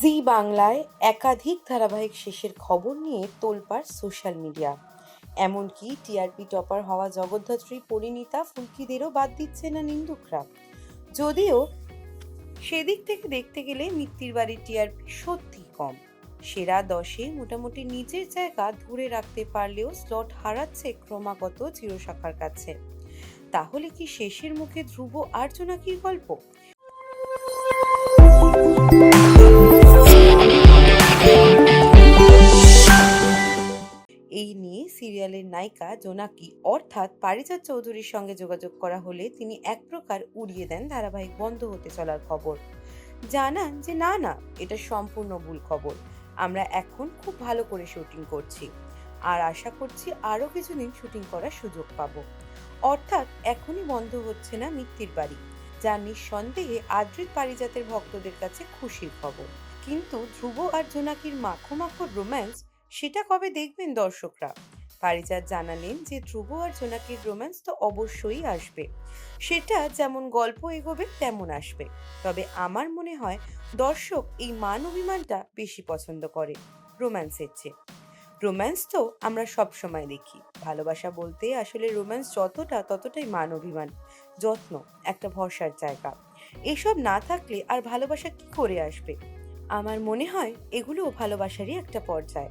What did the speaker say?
জি বাংলায় একাধিক ধারাবাহিক শেষের খবর নিয়ে তোলপাড় সোশ্যাল মিডিয়া। এমনকি টিআরপি টপার হওয়া জগদ্ধাত্রী, পরিণীতা, ফুলকিদেরও বাদ দিচ্ছে না নিন্দুকরা। যদিও সেদিক থেকে দেখতে গেলে মিত্তির বাড়ির টিআরপি সত্যি কম। সেরা দশে মোটামুটি নিজের জায়গা ধরে রাখতে পারলেও স্লট হারাচ্ছে ক্রমাগত চিরশাখার কাছে। তাহলে কি শেষের মুখে ধ্রুব আর জোনাকির গল্প? এই নিয়ে সিরিয়ালের নায়িকা জোনাকি, অর্থাৎ পারিজাত চৌধুরীর সঙ্গে যোগাযোগ করা হলে তিনি এক প্রকার উড়িয়ে দেন ধারাবাহিক বন্ধ হতে চলার খবর। জানান যে, না না, এটা সম্পূর্ণ ভুল খবর। আমরা এখন খুব ভালো করে শুটিং করছি। আর আশা করছি আরও কিছুদিন শুটিং করার সুযোগ পাবো। অর্থাৎ এখনই বন্ধ হচ্ছে না মিত্তির বাড়ি, যা নিঃসন্দেহে আদ্রিত পারিজাতের ভক্তদের কাছে খুশির খবর। কিন্তু ধ্রুব আর জোনাকির মাখো মাখো রোম্যান্স সেটা কবে দেখবেন দর্শকরা? পারিজাত জানালেন যে ধ্রুব আর জোনাকির রোম্যান্স তো অবশ্যই আসবে। সেটা যেমন গল্প এগোবে, তেমন আসবে। তবে আমার মনে হয় দর্শক এই মান অভিমানটা বেশি পছন্দ করে রোম্যান্সের চেয়ে। রোম্যান্স তো আমরা সব সময় দেখি। ভালোবাসা বলতে আসলে রোম্যান্স যতটা ততটাই মান অভিমান, যত্ন, একটা ভরসার জায়গা। এসব না থাকলে আর ভালোবাসা কি করে আসবে? আমার মনে হয় এগুলোও ভালোবাসারই একটা পর্যায়।